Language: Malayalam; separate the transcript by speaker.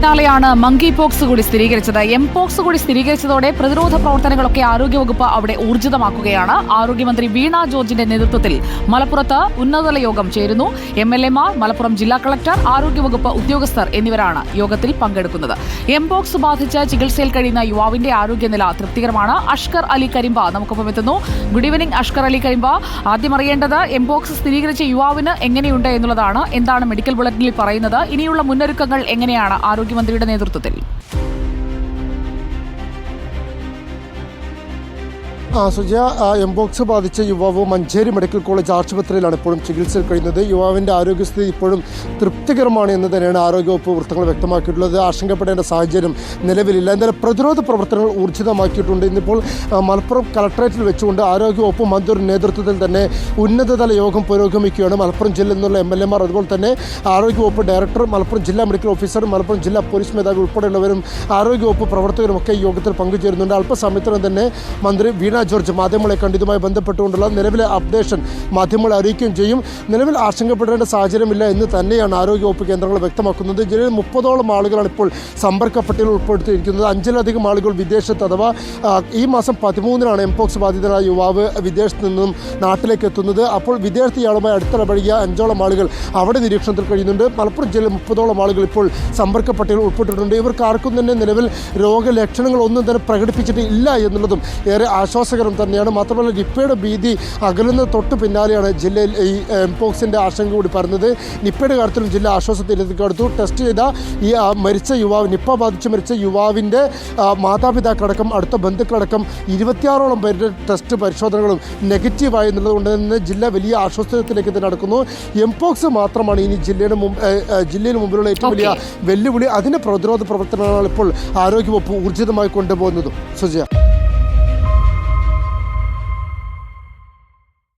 Speaker 1: പിന്നാലെയാണ് മങ്കി പോക്സ് കൂടി സ്ഥിരീകരിച്ചത്. എം പോക്സ് കൂടി സ്ഥിരീകരിച്ചതോടെ പ്രതിരോധ പ്രവർത്തനങ്ങളൊക്കെ ആരോഗ്യവകുപ്പ് അവിടെ ഊർജിതമാക്കുകയാണ്. ആരോഗ്യമന്ത്രി വീണ ജോർജിന്റെ നേതൃത്വത്തിൽ മലപ്പുറത്ത് ഉന്നതതല യോഗം ചേരുന്നു. എം എൽ എമാർ മലപ്പുറം ജില്ലാ കളക്ടർ ആരോഗ്യവകുപ്പ് ഉദ്യോഗസ്ഥർ എന്നിവരാണ് യോഗത്തിൽ പങ്കെടുക്കുന്നത്. എം പോക്സ് ബാധിച്ച് ചികിത്സയിൽ കഴിയുന്ന യുവാവിന്റെ ആരോഗ്യനില തൃപ്തികരമാണ്. അഷ്കർ അലി കരിമ്പ നമുക്കൊപ്പം എത്തുന്നു. Good evening Ashkar Ali Karimba. ആദ്യം അറിയേണ്ടത് എം പോക്സ് സ്ഥിരീകരിച്ച യുവാവിന് എങ്ങനെയുണ്ട് എന്നുള്ളതാണ്. എന്താണ് മെഡിക്കൽ ബുള്ളറ്റിനിൽ പറയുന്നത്? ഇനിയുള്ള മുന്നൊരുക്കങ്ങൾ എങ്ങനെയാണ്? ആരോഗ്യമന്ത്രിയുടെ നേതൃത്വത്തിൽ
Speaker 2: സുജയ എംബോക്സ് ബാധിച്ച യുവാവ് മഞ്ചേരി മെഡിക്കൽ കോളേജ് ആശുപത്രിയിലാണ് ഇപ്പോഴും ചികിത്സയിൽ കഴിയുന്നത്. യുവാവിന്റെ ആരോഗ്യസ്ഥിതി ഇപ്പോഴും തൃപ്തികരമാണ് എന്ന് തന്നെയാണ് ആരോഗ്യവകുപ്പ് വൃത്തങ്ങൾ വ്യക്തമാക്കിയിട്ടുള്ളത്. ആശങ്കപ്പെടേണ്ട സാഹചര്യം നിലവിലില്ല. എന്തായാലും പ്രതിരോധ പ്രവർത്തനങ്ങൾ ഊർജിതമാക്കിയിട്ടുണ്ട്. ഇന്നിപ്പോൾ മലപ്പുറം കളക്ടറേറ്റിൽ വെച്ചുകൊണ്ട് ആരോഗ്യവകുപ്പ് മന്ത്രി നേതൃത്വത്തിൽ തന്നെ ഉന്നതതല യോഗം പുരോഗമിക്കുകയാണ്. മലപ്പുറം ജില്ലയിൽ നിന്നുള്ള എം എൽ എമാർ അതുപോലെ തന്നെ ആരോഗ്യവകുപ്പ് ഡയറക്ടർ മലപ്പുറം ജില്ലാ മെഡിക്കൽ ഓഫീസർ മലപ്പുറം ജില്ലാ പോലീസ് മേധാവി ഉൾപ്പെടെയുള്ളവരും ആരോഗ്യവകുപ്പ് പ്രവർത്തകരും ഒക്കെ യോഗത്തിൽ പങ്കുചേരുന്നുണ്ട്. അല്പസമയത്തിനും തന്നെ മന്ത്രി വീണ ജോർജ് മാധ്യമങ്ങളെ കണ്ടിതുമായി ബന്ധപ്പെട്ടുകൊണ്ടുള്ള നിലവിലെ അപ്ഡേഷൻ മാധ്യമങ്ങളെ അറിയിക്കുകയും ചെയ്യും. നിലവിൽ ആശങ്കപ്പെടേണ്ട സാഹചര്യമില്ല എന്ന് തന്നെയാണ് ആരോഗ്യവകുപ്പ് കേന്ദ്രങ്ങൾ വ്യക്തമാക്കുന്നത്. ജില്ലയിൽ മുപ്പതോളം ആളുകളാണ് ഇപ്പോൾ സമ്പർക്ക പട്ടികയിൽ ഉൾപ്പെടുത്തിയിരിക്കുന്നത്. അഞ്ചിലധികം ആളുകൾ വിദേശത്ത് അഥവാ ഈ മാസം പതിമൂന്നിനാണ് എംപോക്സ് ബാധിതരായ യുവാവ് വിദേശത്ത് നിന്നും നാട്ടിലേക്ക് എത്തുന്നത്. അപ്പോൾ വിദേശത്ത് ഇയാളുമായി അടുത്തിടപഴകിയ അഞ്ചോളം ആളുകൾ അവിടെ നിരീക്ഷണത്തിൽ കഴിയുന്നുണ്ട്. മലപ്പുറം ജില്ലയിൽ മുപ്പതോളം ആളുകൾ ഇപ്പോൾ സമ്പർക്ക പട്ടികയിൽ ഉൾപ്പെട്ടിട്ടുണ്ട്. ഇവർക്ക് ആർക്കും തന്നെ നിലവിൽ രോഗലക്ഷണങ്ങൾ ഒന്നും തന്നെ പ്രകടിപ്പിച്ചിട്ട് ഇല്ല എന്നുള്ളതും ഏറെ ആശ്വാസകരം തന്നെയാണ്. മാത്രമല്ല നിപ്പയുടെ ഭീതി അകലുന്ന തൊട്ട് പിന്നാലെയാണ് ജില്ലയിൽ ഈ എംപോക്സിന്റെ ആശങ്ക കൂടി പറഞ്ഞത് നിപ്പയുടെ കാര്യത്തിലും ജില്ലാ ആശ്വാസത്തിലേക്ക് അടുത്തു ടെസ്റ്റ് ചെയ്ത ഈ മരിച്ച യുവാവ് നിപ്പ ബാധിച്ച് മരിച്ച യുവാവിന്റെ മാതാപിതാക്കളടക്കം അടുത്ത ബന്ധുക്കളടക്കം ഇരുപത്തിയാറോളം പേരുടെ ടെസ്റ്റ് പരിശോധനകളും നെഗറ്റീവായി എന്നുള്ളതുകൊണ്ട് തന്നെ ജില്ല വലിയ ആശ്വാസത്തിലേക്ക് തന്നെ നടക്കുന്നു. എംപോക്സ് മാത്രമാണ് ഇനി ജില്ലയുടെ ജില്ലയിൽ മുമ്പിലുള്ള ഏറ്റവും വലിയ വെല്ലുവിളി. അതിന്റെ പ്രതിരോധ പ്രവർത്തനങ്ങളാണ് ഇപ്പോൾ ആരോഗ്യവകുപ്പ് ഊർജിതമായി കൊണ്ടുപോകുന്നതും. സുജയ.